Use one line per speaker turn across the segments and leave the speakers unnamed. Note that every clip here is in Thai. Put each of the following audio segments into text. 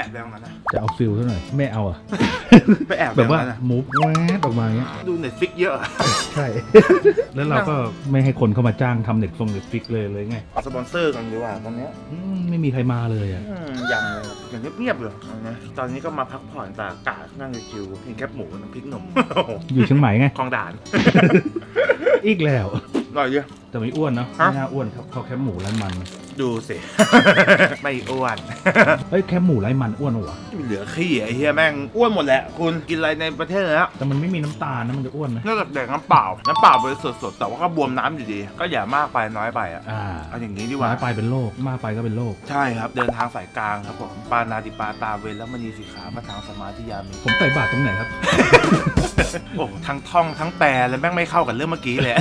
แอบแบงนั้นนะ
จะเอาฟิลซะหน่อยไม่เอาอะ
ไปแอบ
แบบว่า
นั้นนะ
มูฟแวดออกมาอย่างเงี้ย
ดูเน็ตฟิกเยอะอะ
ใช่ แล้วเราก็ไม่ให้คนเข้ามาจ้างทำเน็ตฟงเน็ตฟิกเลยเลยไง
เอาสปอนเซอร์กันดีกว่าตอนเนี้ย
อืมไม่มีใครมาเลยอะ
อืมยังเลยครับอย่างเงียบๆเลยนะตอนนี้ก็มาพักผ่อนตากอากาศนั่งชิวๆกินแคบหมูน้ำพริกหนุ่ม
อยู่เชียงใหม่ไง
คลองด่าน
อีกแล้ว
อร่อยเยอะ
แต่ไม่อ้วนเนาะ
ฮะ
ไม่น่าอ้วนครับเขาแคบหมูไร้มัน
ดูสิ ไม่อ้วน
เฮ้ยแคบหมูไร้มันอ้วนเหรอวะ
เหลือขี้ไอ้เฮียแม่งอ้วนหมดแหละ คุณกินอะไรในประเทศแล้ว
แต่มันไม่มีน้ำตาลนะมันจะอ้วนนะ
นอกจากแดกน้ำเปล่า น้ำเปล่าไปสดๆแต่ว่าก็บวมน้ำอยู่ดี ก็อย่ามากไปน้อยไปอะ
อ่า
เอาอย่างนี้ดีก
น้
ว่า
อยไปเป็นโรคมากไปก็เป็นโรค
ใช่ครับ เดินทางสายกลางครับผมปานาติปาตาเวรแล้วมณีสิกขามาทางสมาธิยามิ
ผมใส่บาตรตรงไหนครับ
โอ้ทั้งท่องทั้งแปลแล้วแม่งไม่เข้ากับเรื่องเมื่อกี้เลย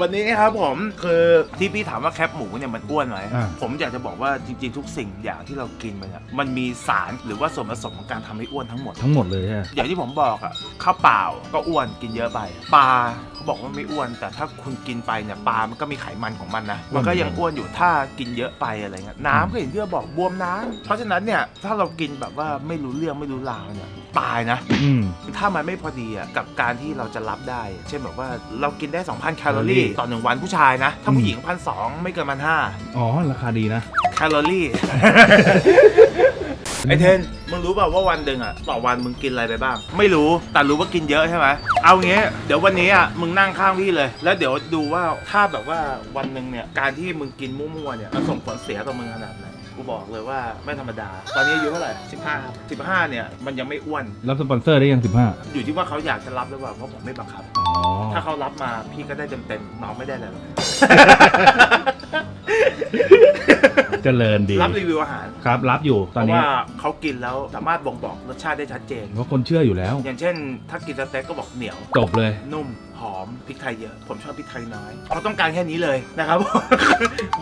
วันนี้ครับผมคือที่พี่ถามว่าแคปหมูเนี่ยมันอ้วนไหม
อ่า
ผมอยากจะบอกว่าจริงๆทุกสิ่งอย่างที่เรากินไปเนี่ยมันมีสารหรือว่าส่วนผสมของการทำให้อ้วนทั้งหมด
ทั้งหมดเลยใช่ไหม
อย่างที่ผมบอกอะข้าวเปล่าก็อ้วนกินเยอะไปปลาเขาบอกว่าไม่อ้วน แต่ถ้าคุณกินไปเนี่ยปลามันก็มีไขมันของมันนะมันก็ยังอ้วนอยู่ถ้ากินเยอะไปอะไรเงี้ยน้ำก็อย่างที่เราบอกบวมน้ำเพราะฉะนั้นเนี่ยถ้าเรากินแบบว่าไม่รู้เรื่องไม่รู้ราวเนี่ย ตายนะ
อืม
ถ้ามันไม่พอดีอะกับการที่เราจะรับได้ เช่นแบบว่าเรากินได้ 2,000 แคลอรี่ ต่อหนึ่งวันผู้ชายนะ ถ้าผู้หญิงพันสองไม่เกินพันห้า
อ๋อ ราคาดีนะ
แคลอรี่ ไอเทน มึงรู้เปล่าว่าวันหนึ่งอะต่อวันมึงกินอะไรไปบ้าง ไม่รู้แต่รู้ว่ากินเยอะใช่ไหมเอางี้เดี๋ยววันนี้อะมึงนั่งข้างพี่เลย แล้วเดี๋ยวดูว่าถ้าแบบว่าวันหนึ่งเนี่ยการที่มึงกินมั่วๆเนี่ยมันส่งผลเสียต่อมึงขนาดไหน กูบอกเลยว่าไม่ธรรมดา ตอนนี้อายุเท่าไหร่สิบห้าสิบห้าเนี่ยมันยังไม่อ้วน
รับสปอนเซอร์ได้ยังสิบห้า
อยู่ที่ว่าเขาอยากจะรับหรือเปล่าเพราะผมไม่บังคับ
อ๋อ
ถ้าเขารับมาพี่ก็ได้เต็มๆน้องไม่ได้เลยหรอก
เจริญดี
รับรีวิวอาหาร
ครับ รับอยู่
เพ
ตอน
ราะ
นี้
ว่าเขากินแล้วสามารถบ่งบอกรสชาติได้ชัดเจน
เพราะคนเชื่ออยู่แล้ว
อย่างเช่น ถ้ากินสเต็กก็บอกเหนียว
จบเลย
นุ่ม หอมพริกไทยเยอะ ผมชอบพริกไทยน้อยเขาต้องการแค่นี้เลยนะครับ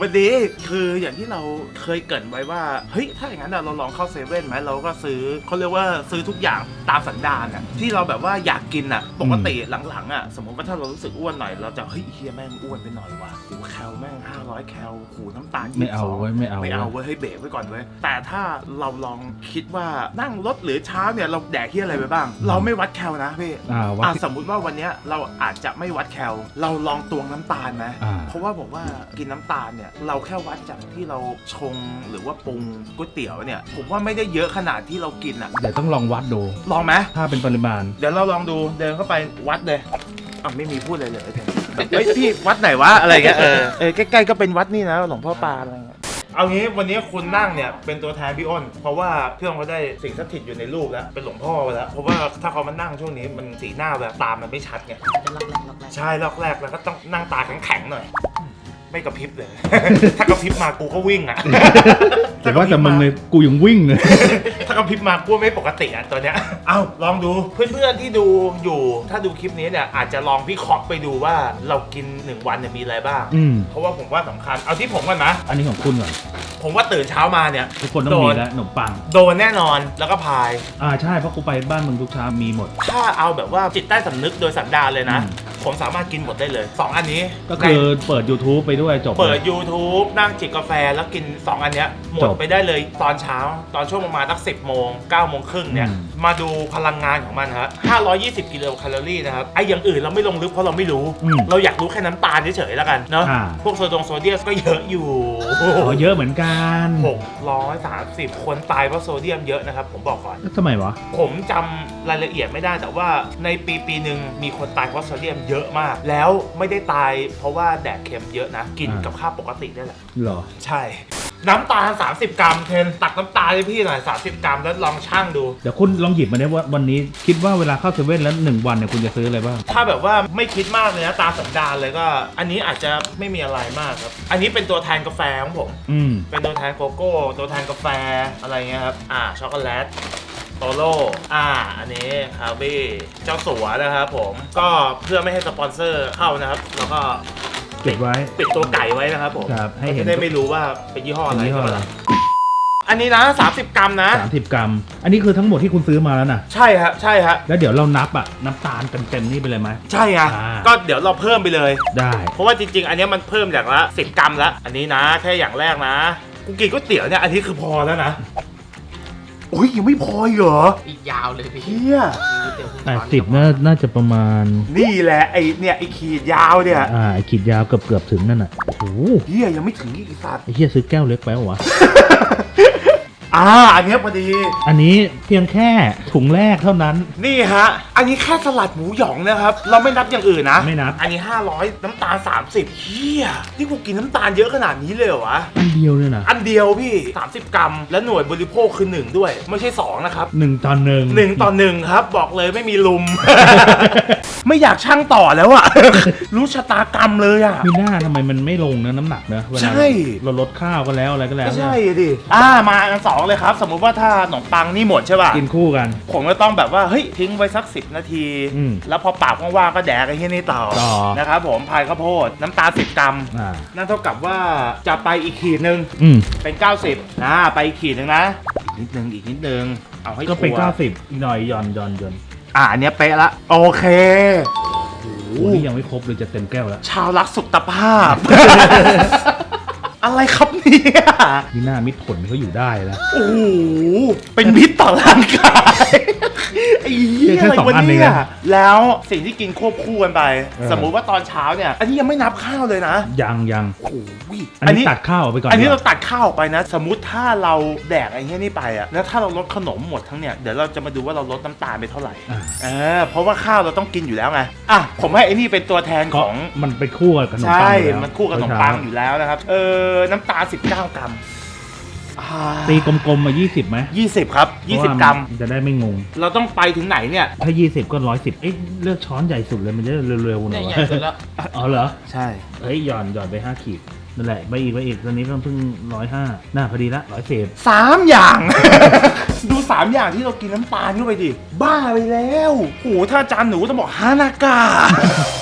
วันนี้คืออย่างที่เราเคยเกริดไว้ว่าเฮ้ยถ้าอย่างนั้นอะเราลองเข้าเซเว่นไหมเราก็ซื้อเขาเรียกว่าซื้อทุกอย่างตามสันดานอะที่เราแบบว่าอยากกินอะปกติหลังๆอะสมมติว่าถ้าเรารู้สึกอ้วนหน่อยเราจะเฮ้ยเฮียแม่งอ้วนไปหน่อยว่ะโอ้แคลแม่ง500แคลขูน้ำตาล
ไม่เอา
22
ไว้ยไม่เอา
ไม่เอา
เว้ย
เว้ยให้เบรกไว้ก่อนเว้ยแต่ถ้าเราลองคิดว่านั่งรถหรือเช้าเนี่ยเราแดกที่อะไรไปบ้าง เราไม่วัดแคลนะพี่
อ่าวัด
อะสมมุติว่าวันเนี้ยเราอาจจะไม่วัดแคลเราลองตวงน้ำตาลไหม
อ่า
เพราะว่าผมว่ากินน้ำตาลเนี่ยเราแค่วัดจากที่เราชงหรือว่าปรุงก๋วยเตี๋ยวเนี่ย ผมว่าไม่ได้เยอะขนาดที่เรากินอะ
เดี๋ยวต้องลองวัดดู
ลองไหม
ถ้าเป็นปริมาณ
เดี๋ยวเราลองดูเดินเข้าไปวัดเลยอะไม่มีพูดเลยเลยเถอะแบบเฮ้ยพี่วัดไหนวะอะไรเงี้ยเออเออใกล้ๆก็เป็นวัดนี่นะหลวงพ่อปลาอะไรเงี้ย เอางี้วันนี้คุณนั่งเนี่ยเป็นตัวแทนพี่อ้น เพราะว่าเพื่อนเขาได้สิ่งสถิตอยู่ในรูปแล้วเป็นหลวงพ่อไปแล้ว เพราะว่าถ้าเขามานั่งช่วงนี้มันสีหน้าแบบตามันไม่ชัดไง
เป็นล็อกแรกล็อกแรก
ใช่รอบแรกแล้วก็ต้องนั่งตาแข็งๆหน่อย ไม่กระพริบเลย ถ้ากระพริบมากูก็วิ่งอะ
แต่ว่าแต่มึงเลยกูยังวิ่งเลย
ถ้ากระพริบมากูไม่ปกติอะตัวเนี้ย เอาลองดูเพื่อนๆที่ดูอยู่ ถ้าดูคลิปนี้เนี่ยอาจจะลองพิเคราะห์ไปดูว่าเรากิน1วันเนี่ยมีอะไรบ้าง
อืม
เพราะว่าผมว่าสำคัญ เอาที่ผมก่อนนะ
อันนี้ของคุณก่อน
ผมว่าตื่นเช้ามาเนี่ย
ทุกคนต้อง
โด
มี
น
แล้วขนมปัง
โดนแน่นอนแล้วก็พาย
อ่าใช่เพราะกูไปบ้านมึงทุกเช้ามีหมด
ถ้าเอาแบบว่าจิตใต้สำนึกโดยสันดานเลยนะ
อืม
ผมสามารถกินหมดได้เลย 2 อันนี้
ก็คือเปิด YouTube ไปด้วยจบ
เปิ
เล
ด
ย
YouTube นั่งจิบกาแฟแล้วกิน 2 อันเนี้ยหมด
จบ
ไปได้เลยตอนเช้า ตอนช่วงประมาณสัก10โมง9โมงครึ่งเนี่ย
อืม
มาดูพลังงานของมันฮะ520 กิโลแคลอรี่นะครับไออย่างอื่นเราไม่ลงลึกเพราะเราไม่รู้
อืม
เราอยากรู้แค่น้ำตาลเฉยๆแล้วกันเนาะ
อ่า
พวกโซดงโซเดียมก็เยอะอยู่
อ๋อเยอะเหมือนกัน
630 คนตายเพราะโซเดียมเยอะนะครับ ผมบอกก่อน
ทำไมวะ
ผมจำ รายละเอียดไม่ได้แต่ว่าในปีปีหนึ่งมีคนตายเพราะโซเดียมเยอะมาก แล้วไม่ได้ตายเพราะว่าแดกเค็มเยอะนะกิน
อ่ากั
กับข้าวปกตินี่แหละ
เหรอ
ใช่ น้ำตาล 30 กรัมเทนตักน้ำตาลให้พี่หน่อย 30 กรัมแล้วลองชั่งดู
เดี๋ยวคุณลองหยิบมาได้ว่าวันนี้คิดว่าเวลาเข้าเซเว่นแล้วหนึ่งวันเนี่ยคุณจะซื้ออะไรบ้าง
ถ้าแบบว่าไม่คิดมากเลยนะตามสันดานเลยก็ อันนี้อาจจะไม่มีอะไรมากครับ อันนี้เป็นตัวแทนกาแฟของผม
อืม
เป็นตัวแทนโกโก้ ตัวแทนกาแฟอะไรเงี้ยครับ อ่า ช็อกโกแลต โตโร่อ่า อันนี้คาเบ้เจ้าสัวนะครับผม ก็เพื่อไม่ให้สปอนเซอร์เข้านะครับ แล้วก็
เก็บไว้
ปิดตัวไก่ไว้นะครับผม
ครับให้เห็น
จะได้ไม่รู้ว่าเป็นยี่ห้ออะไร
เป็นยี่ห้ออะไร
อันนี้นะ 30 กรัมนะ
สามสิบกรัม อันนี้คือทั้งหมดที่คุณซื้อมาแล้วนะ
ใช่ฮะใช่ฮะ
แล้วเดี๋ยวเรานับอะน้ำตาลเต็มๆนี่ไปเลยไหม
ใช่ไง
อ่า
ก็เดี๋ยวเราเพิ่มไปเลย
ได้
เพราะว่าจริง ๆ อันเนี้ยมันเพิ่มอย่างละ 10 กรัมละ อันนี้นะ แค่อย่างแรกนะ กูกินก๋วยเตี๋ยวเนี่ย อันนี้คือพอแล้วนะ อุ้ยยังไม่พออีกเหรอ
อีกยาวเลยพี่
เฮีย
เดี๋ยวผม
แปดสิบน่าน่าจะประมาณ
นี่แหละไอเนี่ยไอขีดยาวเนี่ย
อ่าไอ้ขีดยาวเกือบเกือบถึงนั่นน่ะโอ้โห
เฮียยังไม่ถึงอีกไอ้สัตว์
ไอ้เหี้ยซื้อแก้วเล็กไปเหรอวะ
อ่าอันเนี้ยพอดีอั
อันนี้เพียงแค่ถุงแรกเท่านั้น
นี่ฮะ อันนี้แค่สลัดหมูหยองนะครับ เราไม่นับอย่างอื่นนะ
ไม่นับ
อันนี้ 500 น้ำตาล 30เฮียนี่กูกินน้ำตาลเยอะขนาดนี้เลยเหรอวะ
อันเดียวเนี่ยนะ
อันเดียวพี่ 30 กรัม และหน่วยบริโภคคือ1ด้วย ไม่ใช่2นะครับ
หนึ่งตอนหนึ่ง
หนึ่งต่อหนึ่งครับ บอกเลยไม่มีลุม ไม่อยากช่างต่อแล้วอะ รู้ชะตากรรมเลยอะ
มีหน้าทำไมมันไม่ลงนะน้ำหนักนะเวลา
ใช่
เราลดข้าวก็แล้วอะไรก็แล้ว
ก็ใช่ดิ อ่า มาอันสองเลยครับ สมมุติว่าถ้าขนมปังนี่หมดใช่ป่ะ
กินคู่กัน
ผมก็ต้องแบบว่าเฮ้ยทิ้งไว้สักสินาที
อืม
แล้วพอปากว่างๆก็แดกไอ้ที่นี่ต่อ
ต่อ
นะครับผมพายข้าวโพดน้ำตาล10กรัม
อ่า
นั่นเท่ากับว่าจะไปอีกขีดหนึ่ง
อืม
เป็น 90อ่าไปอีกขีดหนึ่งนะ อีกนิดนึงอีกนิดนึงเอาให้
ก็เป็น
ชัวร์
เก้าสิบอีกหน่อยหย่อนหย่อนหย่อน
อ่าอันเนี้ยเป๊ะละ โอเค
โอ้นี่ยังไม่ครบเลยจะเต็มแก้วแล้ว
ชาวรักสุขภาพ อะไรครับเนี่ย
นี่หน้ามิตรผลเขาอยู่ได้แล้ว
โอ้โห เป็นมิตรต่อร่างกาย ไอ้เหี้ย
แค่
อะไร
สอง
วะ
อันเอง
เนี่ย
นะ
แล้วสิ่งที่กินควบคู่กันไป
เออ
สมมุติว่าตอนเช้าเนี่ย อันนี้ยังไม่นับข้าวเลยนะ
ยังยัง
โอ้โห
อันนี้ตัดข้าวออกไปก่อน
อันนี้เรา
ดีกว่
ตัดข้าวออกไปนะ สมมุติถ้าเราแดกไอ้เนี้ยนี่ไปอะแล้วถ้าเราลดขนมหมดทั้งเนี่ย เดี๋ยวเราจะมาดูว่าเราลดน้ำตาลไปเท่าไหร่
อ่า
เออเพราะว่าข้าวเราต้องกินอยู่แล้วไง อะ ผมให้ไอ้นี่เป็นตัวแทน
ก็
ของ
มันไปคู่กับขนมปัง
ใช่
อยู่แล้ว
มันคู่กับขนมปังอยู่แล้วนะครับ เออ น้ำตาล19 กรัม
ตีกลมๆมา20ไหม
20 ครับ
เพาะว่า
20กรัม
นจะได้ไม่งง
เราต้องไปถึงไหนเนี่ย
ถ้า 20 ก็ 110 เอ๊ะเลือกช้อนใหญ่สุดเลยมันจะได้เร็วๆหน่
เนี่
อยย
ใหญ่สุดแล้ว
อ๋อเหรอ
ใช่
เฮ้ยหย่อนหย่อนไป 5 ขีดนั่นแหละ ไปอีกไปอีกตอนนี้ก็เพิ่ง105หน้าพอดีละ110
สามอย่าง ดูสามอย่างที่เรากินน้ำตาลเข้าไปดิ บ้าไปแล้วโหถ้าอาจารย์หนูต้องบอกฮานากา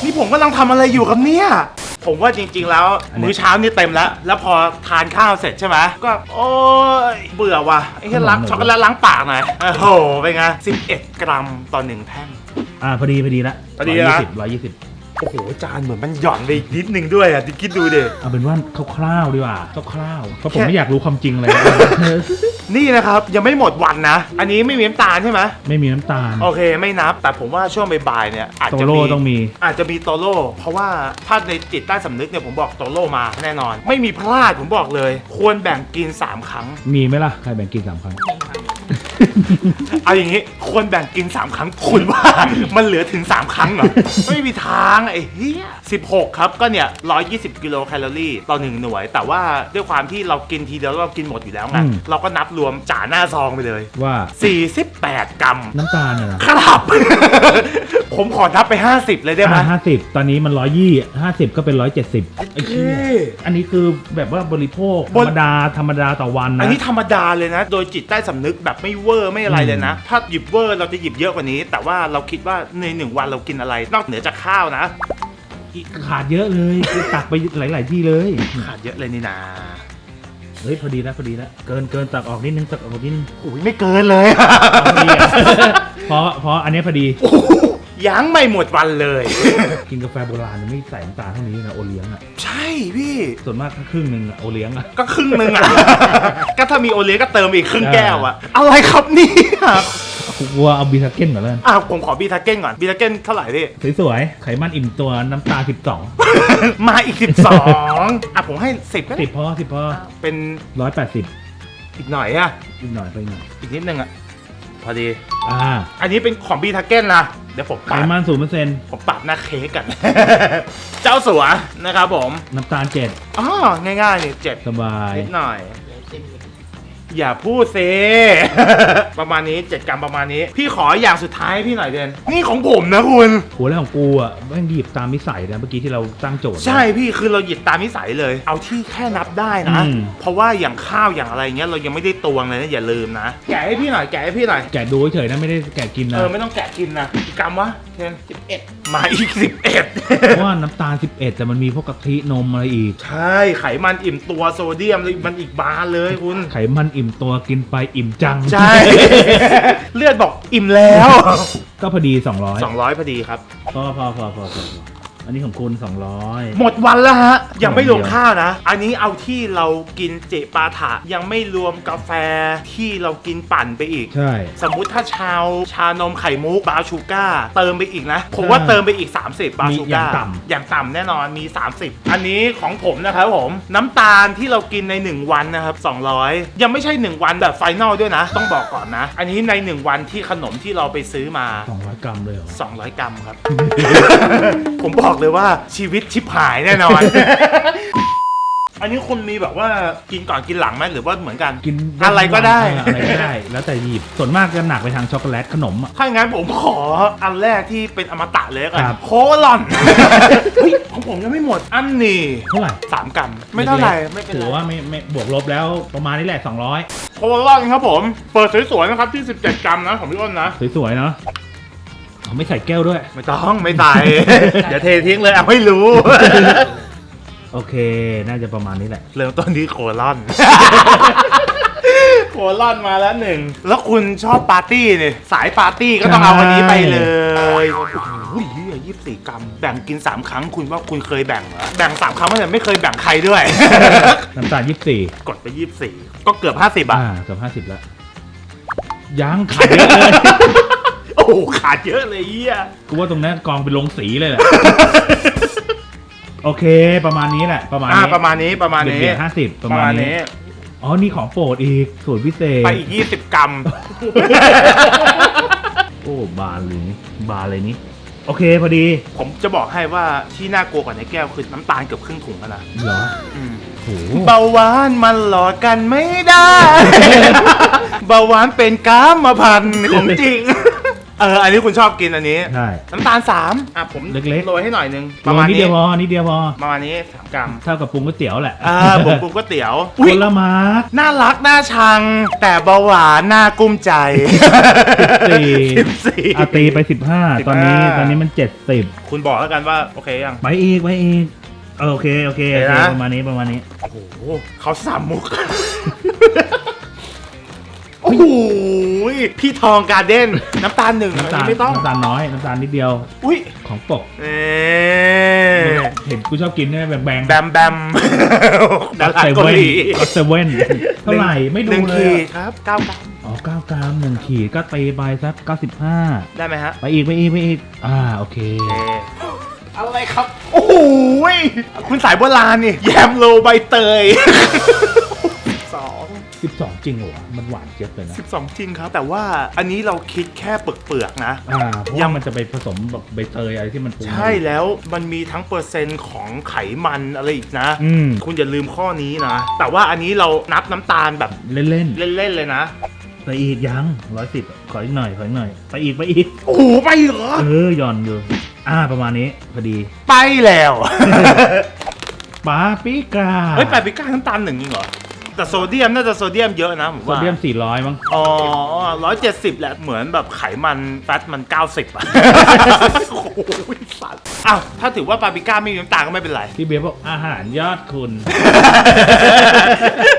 นี่ผมกำลังทำอะไรอยู่ครับเนี่ย ผมว่าจริง ๆ แล้ว
อันนี้
มื้อเช้านี่เต็มแล้ว แล้วพอทานข้าวเสร็จใช่ไหมก็โอ้ยเบื่อว่ะไอ้แค่ล้างช็อกโกแลตล้างปากหน่อยโอ้โหเป็นไง11 กรัมต่อหนึ่งแท่ง
อ่าพอดีพอดีละ
พอดีนะ
120 120
โอ้โหอาจานเหมือนมันหย่อนไปอีกนิดนึงด้วยอะคิดดูดิ
เอาเป็นว่าคร่าวๆดีกว่าคร่าวๆเพราะผม
แค่
ไม่อยากรู้ความจริงเลย
นี่นะครับยังไม่หมดวันนะ อันนี้ไม่มีน้ำตาลใช่ไหม
ไม่มีน้ำตาล
โอเคไม่นับ แต่ผมว่าช่วงบ่ายๆเนี่ยอาจ
โต
จะ
โร่
มี
ต้องมี
อาจจะมีโตโร่เพราะว่าถ้าในจิตใต้สำนึกเนี่ยผมบอกโตโร่มาแน่นอน ไม่มีพลาดผมบอกเลย ควรแบ่งกิน 3 ครั้ง
มีไหมล่ะใครแบ่งกินสามครั้ง
เอาอย่างนี้ควรแบ่งกิน 3 ครั้งคุณว่า มันเหลือถึง 3 ครั้งเหรอ ไม่มีทางไอ้เหี้ย16 ครับก็เนี่ย 120 กิโลแคลอรี่ต่อ1หน่วย แต่ว่าด้วยความที่เรากินทีเดียวเรากินหมดอยู่แล้วไง
อืม
เราก็นับรวมจ่าหน้าซองไปเลย
ว่า
48 กรัม
น้ำตาลเนี่ยนะ
ครับ ผมขอนับไป 50 เลยได้ไหม
ห้าสิบตอนนี้มันร้อยยี่ห้าสิบก็เป็นร้อยเจ็ดสิบไอ้เหี้ย
เอ้ย
อันนี้คือแบบว่าบริโภค
บ
ธร
น
รมดาธรรมดาต่อวัน
อัน
นะ
นี้ธรรมดาเลยนะ โดยจิตใต้สำนึกแบบไม่เวอร์ไม่อะไรเลยนะ ถ้าหยิบเวอร์เราจะหยิบเยอะกว่านี้ แต่ว่าเราคิดว่าในหนึ่งวันเรากินอะไร นอกเหนือจากข้าวนะ
ขาดเยอะเลยคือตักไปหลาย ๆ ที่เลย
ขาดเยอะเลยนี่นะ
เฮ้ยพอดีแล้วพอดีแล้วเกินเกินตักออกนิดนึงตักออกนิดนึง
อุ้ยไม่เกินเลย
พอดีอะเพราะเพราะอันเนี้ยพอดี
โอ้โห ยังไม่หมดวันเลย
กินกาแฟโบราณมันไม่ใส่น้ำตาลเท่านี้นะโอเลี้ยงอะ
ใช่พี่
ส่วนมากก็ครึ่งหนึ่งอะโอเลี้ยงอะ
ก็ครึ่งหนึงอะ ก็ถ้ามีโอเลี้ยงก็เติมอีกครึ่งแก้วอะอะไรครับเนี่ย
กูกลัวเอาบีทาเก้นก่อนเลย
อะผมขอบีทาเก้นก่อนบีทาเก้นเท่าไหร่พี่
สวยๆไขมันอิ่มตัวน้ำตาสิบสอง
มาอีก 12 อะผมให้ 10ก็ได้
สิบพอสิบพอ
เป็น
ร้อยแปดสิบ
อีกหน่อยอะ
อีกหน่อยไปอีกหน่อย
อีกนิดนึงอะ พอดี
อ่า
อันนี้เป็นของบีทาเก้นนะ เดี๋ยวผม
ไข
ปาด
มันศูนย์เปอร์เซ็นต์
ผมปาดหน้าเค้กกัน เจ้าสัวนะครับผม
น้ำตาลเจ็ด
อ๋อง่ายๆนี่เจ็ด
สบาย
นิดหน่อย อย่าพูดเซ ประมาณนี้7กรัมประมาณนี้ พี่ขออย่างสุดท้ายให้พี่หน่อยเดนนี่ของผมนะคุณ
โหแล้วของกูอะแม่งหยิบตามนิสัยนะเมื่อกี้ที่เราตั้งโจทย์
ใช่พี่คือเราหยิบตามนิสัยเลย เอาที่แค่นับได้นะ
อืม
เพราะว่าอย่างข้าวอย่างอะไรเงี้ยเรายังไม่ได้ตวงเลยนะอย่าลืมนะแกะให้พี่หน่อยแกะให้พี่หน่อย
แกะดูเฉยๆนะไม่ได้แกะกิน
เอ
นะ
อไม่ต้องแกะกินนะกี่กรัมวะเทนสิบเอ็ดมาอีกสิบเอ็ด
เพราะว่าน้ำตาล 11 แต่มันมีพวกกะทินมอะไรอีก
ใช่ไขมันอิ่มตัวโซเดียมเลยมันอีกบานเลยคุณ
ไขมันอิ่มตัวกินไปอิ่มจัง
ใช่ เลือดบอกอิ่มแล้ว
ก็พอดี 200
200พอดีครับ
พอพอพอพอพอ อันนี้ของคุณสองร้อย
หมดวันแล้วฮะ ยังไม่รวม
เดียว
ข้าวนะ อันนี้เอาที่เรากินเจปาถะยังไม่รวมกาแฟที่เรากินปั่นไปอีก
ใช่
สมมุติถ้าชาวชานมไข่มุกบราวน์ชูก้า เติมไปอีกนะ ผมว่าเติมไปอีก 30บราวน์ชูก้า
มีอย่างต่ำ
อย่างต่ำแน่นอนมี 30 อันนี้ของผมนะครับผม น้ำตาลที่เรากินใน 1 วันนะครับ 200 ยังไม่ใช่ 1 วันแบบไฟนอลด้วยนะ ต้องบอกก่อนนะ อันนี้ใน 1 วันที่ขนมที่เราไปซื้อมา
สองร้อยกรัมเลยเหรอ
200 กรัมครับ ผมบอกเลยว่าชีวิตชิบหายแน่นอน อันนี้คุณมีแบบว่ากินก่อนกินหลังไหมหรือว่าเหมือนกัน
กิน
อะไรก็ได้
เอออะไรก็ได้ แล้วแต่หยิบ ส่วนมากจะหนักไปทางช็อกโกแลตขนมอะ
ถ้าอย่างนั้นผมขออันแรกที่เป็นอมตะเลยแล้วกัน
ครับ
โคลอนเฮ้ยของผมยังไม่หมด อันนี้
เท่าไหร่
สามกรัมไม่เท่าไหร่ไม่เป็น
ถือ
ไร
ว่าไม่ไม่บวกลบแล้วประมาณนี้แหละ 200
โคลอนครับผม เปิดสวยๆนะครับที่ 17 กรัมนะของพี่อ้นนะ
สวยๆ เนาะ เขาไม่ใส่แก้วด้วย
ไม่ต้องไม่ตายเดี๋ยวเททิ้งเลยเอาไม่รู้
โอเค น่าจะประมาณนี้แหละ
เริ่มต้นที่โคลอน โคลอนมาแล้วหนึ่ง แล้วคุณชอบปาร์ตี้เนี่ยสายปาร์ตี้ก็ต้องเอาวันนี้ไปเลยโอ้โหยี่สิบสี่กรัม แบ่งกิน 3 ครั้งคุณว่าคุณเคยแบ่งเหรอ แบ่ง 3 ครั้งแต่ไม่เคยแบ่งใครด้วย
น้ำตาลยี่สิบสี่
กดไป 24 ก็เกือบ 50บาท
อ่าเกือบห้าสิบแล้วยังขาดเยอะเลย
โอ้โหขาดเยอะเลยเฮีย
กูว่าตรงนั้นกองเป็นลงสีเลยแหละ โอเค ประมาณนี้แหละ ประมาณ
อ่า
นี้
ประมาณนี้ประมาณนี้
เบียดห้าสิบประมาณนี้ อ๋อ นี่ของโปรดอีกสูตรพิเศษ
ไปอีก20กรัม
โอ้ บานเลยนี่บานเลยนี่ โอเค พอดี
ผมจะบอกให้ว่าที่น่ากลัวกว่าในแก้วคือน้ำตาลเกือบครึ่งถุงแล้วนะ
เหรอ
อืม
โห
เบาหวานมันหลอกกันไม่ได้ เบาหวานเป็นกามมาพันธุ์ของจริง เอออันนี้คุณชอบกินอันนี้
ใช่
น้ำตาลสามอะผม
เล็กๆ
โรยให้หน่อยนึง
ประมาณนิดเดียวพอนิดเดียวพอ
ประมาณนี้สามกรัม
เท่ากับปรุงก๋วยเตี๋ยวแหละ
อ่าผมปรุงก๋วยเตี๋ยว
ค
อุ๊ย
นละมาร์ก
น่ารัก น่าชัง แต่เบาหวานน่ากุ้มใจ
14
สิบสี่
อาตีไปสิบห้าตอนนี้
15
ตอนนี้มันเจ็ดสิบ
คุณบอกแล้วกันว่าโอเคยัง
ไปอีกไปอีกเออโอเคโอเคโอเค
โอเคนะ
ประมาณนี้ประมาณนี้
โอ้โหเขาสามมุกโอ้โห พี่ทองการ์เด้นน้ำตาลหนึ่ง
น้ำตา
อัน
ล
นี้ไม่ต้อง
น้ำตาลน้อยน้ำตาลนิดเดียว
อุ้ย
ของปก
เอ๊
เห็นกูชอบกินเนี่ยแบงแบง
แบมแบมดารา
เซ
เกา
เว่น
หลี
ก็เซเว่นเท่าไหร่ไม่ดู
หนึ่ง
เล
ขี
ย
ดครับเก้ากรัม
อ๋อเก้ากรัมหนึ่งขีดก็ตีไปสักเก้าสิบห้า
ได้ไหมฮะ
ไปอีกไปอีกไปอีกอ่าโอเค
อะไรครับ โอ้โหยคุณสายโบราณนี่แยมโลใบเตยสอง
12 จริงเหรอวะมันหวานเจี๊ยบเลยนะ
สิบสองจริงครับ แต่ว่าอันนี้เราคิดแค่เปลือกๆนะ
อ่าเพราะ
ยั
ว่างมันจะไปผสมแบบใบเตยอะไรที่มันปรุง
ใช่แล้วมันมีทั้งเปอร์เซ็นต์ของไขมันอะไรอีกนะ
อืม
คุณอย่าลืมข้อนี้นะ แต่ว่าอันนี้เรานับน้ำตาลแบบ
เล่นเล่น
เล่นๆเลยนะ
ๆไปอีกยังร้อยสิบขออีกหน่อยขออีกหน่อย ไปอีกไปอีก
โอ้โหไปเหรอ
เออหย่อนอยู่ อ่าประมาณนี้พอดี
ไปแล้ว
ปาปริก้า
เฮ้ยแปดปิก้าน้ำตาลหนึ่งจริงเหรรอ แต่โซเดียมน่าจะโซเดียมเยอะนะผม
โซ
ว่า
เดียม 400 มั้ง
อ๋อร้อยเจ็ดสิบแหละเหมือนแบบไขมันแฟตมันเก้าสิบอะโอ้โหสัตว์อ้าวถ้าถือว่าปาปริก้าไม่มีน้ำตาลก็ไม่เป็นไร
พี่เบียร์บอกอาหารยอดคุณ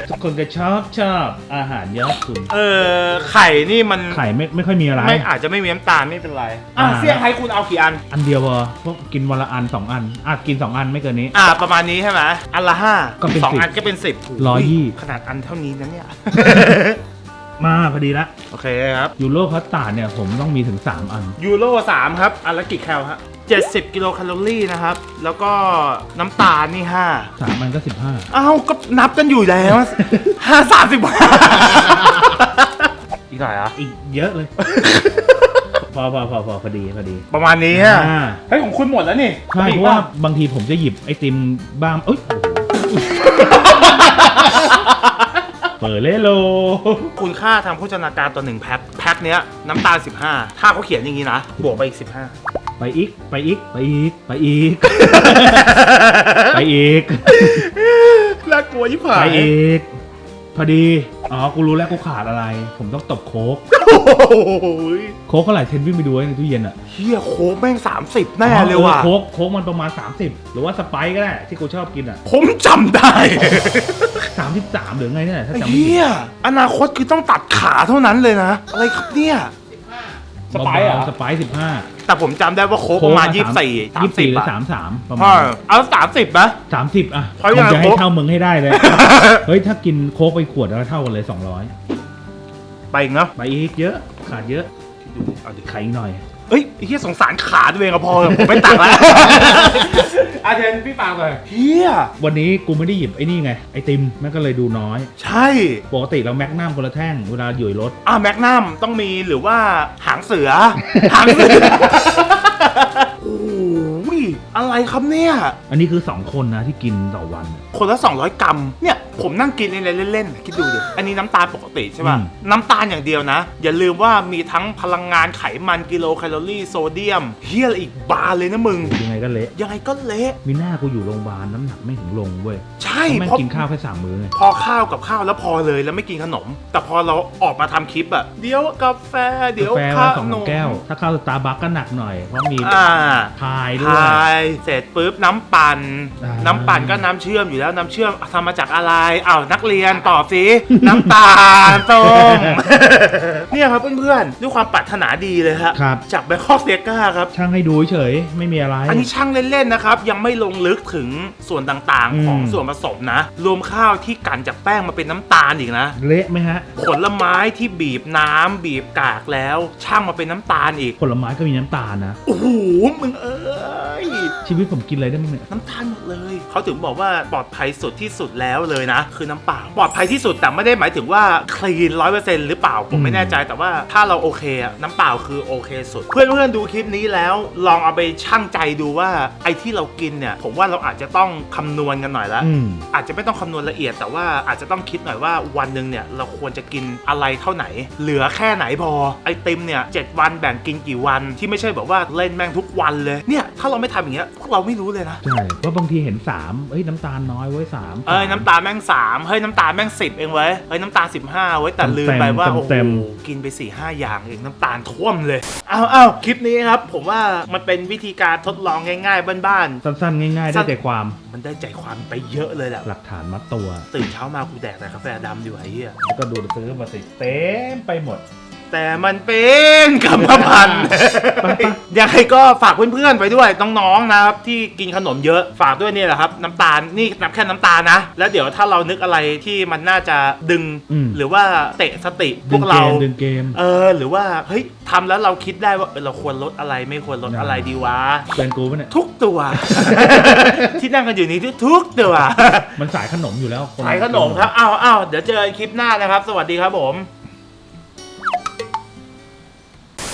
ทุกคนก็ชอบชอบอาหารยอดคุณ
เออไข่นี่มัน
ไข่ไม่ไม่ค่อยมีอะไร
ไม่อาจจะไม่มีน้ำตาลไม่เป็นไร อะ
อ่า
เซี่ยงไฮ้คุณเอากี่อัน
อันเดียวพอพวกกินวันละอันสองอันอาจกินสองอันไม่เกินนี้
อ่า ประมาณนี้ใช่ไหมอันละห้า
ก็เป็น
สอง
สิบ
อันก็เป็นสิบ
ร้อยยี่
ขนาดอันเท่านี้นะเนี่ย
มาพอดีละ
โอเคครับ
ยูโรคัสตาร์ดเนี่ยผมต้องมีถึง 3 อัน
ยูโร3ครับ อันละกี่แคลฮะ70 กิโลแคลอรี่นะครับ แล้วก็น้ำตาลนี่5
3อันก็
อ้าว ก็นับกันอยู่แล้วห้าสามสิบอีกหน่อยอะ
15อีกเยอะเลย พอพอพอพอพอดีพอดี
ประมาณนี้ฮะ
อ่า
เฮ้ยของคุณหมดแล้วนี่
ใช่เพราะว่าบางทีผมจะหยิบไอติมบ้างเอ้ยโอ้โห เปิดเลยโล
คุณค่าทางโภชนาการต่อหนึ่งแพ็คแพ็คเนี้ยน้ำตาล 15 ถ้าเขาเขียนอย่างนี้นะ บวกไปอีก 15
ไปอีก ไปอีก ไปอีก ไปอีก ไปอีก
น่ากลัวยิ่งผ่า
ไป
น
อีก พอดี อ๋อ กูรู้แล้วกูขาดอะไร ผมต้องตบโค้ก
โอ้โห
โค้กเท่าไหร่เทนวิ่งไปดูไว้ในตู้เย็นอะ
เฮียโค้กแม่ง 30 แน่เลยว่ะ
ออโค้กโค้กมันประมาณ 30 หรือว่าสไปซ์ก็ได้ที่กูชอบกินอะ
ผมจำได้
33หรือไงเนี่ยถ้า
ไอ้
จำไม่ผิ
เฮี
ด
ยอนาคตคือต้องตัดขาเท่านั้นเลยนะ อะไรครับเนี่ย สไปซ์เหรอ
เบาๆสไปซ์สิบห้า
แต่ผมจำได้ว่าโค้กประมาณยี่สิบสี่สาม
ยี่สิบ
สิ
สี่
บ
หรือ
อะ
สามสามประมา
ใช่
ณ
เอาสามสิบนะ
สามสิบอะ
เพราะ
มึ
ยังง
จะให้
โค้ก
เท่ามึงให้ได้เลย เฮ้ยถ้ากินโค้กไปขวดแล้วเท่ากันเลยสองร้อย
ไปอีกเนาะ
ไปอีกเยอะ ขาดเยอะ
ดูดิเอาดิ
ขายอีกหน่อย
เอ้ยไอ้เหี้ยสงสารขาตัวเองอะพอผมไม่ตักแล้ว อาเทนพี่ปากเลยเฮีย
วันนี้กูไม่ได้หยิบไอ้นี่ไง ไอติมแม่งก็เลยดูน้อย
ใช่
ปกติเราแม็กนัมคนละแท่งเวลาอยู่ในรถ
อะแมกนัมต้องมีหรือว่าหางเสือ หางเสือโอ้ยอะไรครับเนี่ย
อันนี้คือ 2 คนนะที่กินต่อวันอะ
คนละ 200 กรัม เนี่ยผมนั่งกินเล่นๆคิดดูดิ อันนี้น้ำตาลปกติใช่ป่ะ
อืม
น้ำตาลอย่างเดียวนะ อย่าลืมว่ามีทั้งพลังงานไขมันกิโลแคลอรี่โซเดียมเฮียอะไรอีกบาร์เลยนะมึง
ยังไงก็เละ
ยังไงก็เละ
มีหน้ากูอยู่โรงพยาบาลน้ำหนักไม่ถึงลงเว้ย
ใช่
เพราะแม่ง
เพราะ
กินข้าวแค่สามมื้อไง
พอข้าวกับข้าวแล้วพอเลยแล้วไม่กินขนม แต่พอเราออกมาทำคลิปอะเดี๋ยวกาแฟเดี๋ยว
กาแฟ
ข้า
ละ
ว
สอง
นม
แก้ว ถ้าข้าวสตาร์บัคก็หนักหน่อย เพราะมี
อ่า
พายด้วย
ทายเสร็จปุ๊บน้ำปั่น
อ่า
น้ำปั่นก็น้ำเชื่อมอยู่แล้วน้ำเชื่อมทำมาจากอะไรอ้าวนักเรียนตอบสิน้ำตาลต้ม เนี่ยครับเพื่อนๆด้วยความปรารถนาดีเลยครับ
ครับ
จากแบงคอกเซียก้าครับ
ช่างให้ดูเฉยๆไม่มีอะไร
อันนี้ช่างเล่น ๆ นะครับ ยังไม่ลงลึกถึงส่วนต่าง
อืม
ๆของส่วนผสมนะ รวมข้าวที่กั่นจากแป้งมาเป็นน้ำตาลอีกนะ
เละไหมฮะ
ผลไม้ที่บีบน้ำบีบกากแล้ว ช่างมาเป็นน้ำตาลอีก
ผลไม้ก็มีน้ำตาลนะ
โอ้โหมึงเอ้ย you?
ชีวิตผมกินอะไรได้มั้งเนี่ย
น้ำตาลหมดเลยเขาถึงบอกว่าปลอดภัยสุดที่สุดแล้วเลยนะ คือน้ำเปล่าปลอดภัยที่สุดแต่ไม่ได้หมายถึงว่าคลีนร้อยเปอร์เซ็นต์หรือเปล่าผมไม่แน่ใจแต่ว่าถ้าเราโอเคอะน้ำเปล่าคือโอเคสุด เพื่อนเพื่อนๆดูคลิปนี้แล้ว ลองเอาไปชั่งใจดูว่าไอ้ที่เรากินเนี่ยผมว่าเราอาจจะต้องคำนวณกันหน่อยละ
อืม
อาจจะไม่ต้องคำนวณละเอียดแต่ว่าอาจจะต้องคิดหน่อยว่าวันหนึ่งเนี่ยเราควรจะกินอะไรเท่าไหน เหลือแค่ไหนพอไอติมเนี่ยเจ็ดวันแบ่งกินกี่วันที่ไม่ใช่แบบว่าเล่นแม่งทุกวันเลยเนี่ยถ้าเราไม่ทำอย่างเงี้ยพวกเราไม่รู้เลยนะ
ใช่เพราะบางทีเห็นสามเอ้ยน้ำตาลน้อยไว้ยสาม
เอ้ยน้ำตาลแม่งสามเฮ้ยน้ำตาลแม่งสิบเองเว้ยเฮ้ยน้ำตาลสิบห้าเว้ยแต่ลืมไปว่าโอ้โห
เต็ม
กินไปสี่ห้าอย่างเองน้ำตาลท่วมเลยเอาเอาคลิปนี้ครับ ผมว่ามันเป็นวิธีการทดลองง่ายๆบ้าน
สั้นๆ ง่ายๆ
สั้
ได้
น
ใจความ
ๆมันได้ใจความไปเยอะเลยแหละ
หลักฐานมัดตัว
ตื่นเช้ามากูแดกแต่กาแฟดำอยู่ไอ้เหี้ย
แล้วก็ดูดซื้อมาสิเต็มไปหมด
แต่มันเป็นกรรมพันธุ์ ยังไงก็ฝากเพื่อนๆไปด้วยน้องๆนะครับที่กินขนมเยอะฝากด้วยเนี่ยแหละครับ น้ำตาลนี่นับแค่น้ำตาลนะ แล้วเดี๋ยวถ้าเรานึกอะไรที่มันน่าจะดึง
อืม
หรือว่าเตะสติพ
ดึ
ว
ง
ก
เก
เรา
มดึงเกม
เออ หรือว่าเฮ้ยทำแล้วเราคิดได้ว่าเออเราควรลดอะไรไม่ควรลดอะไรดีวะ
เป็นกูปะเนี่ย
ทุกตัว ที่นั่งกันอยู่นี้ทุกๆตัว
มันสายขนมอยู่แล้ว
ขายขนมครับอ้าวอ้าวเดี๋ยวเจอกันคลิปหน้านะครับ สวัสดีครับผม
ส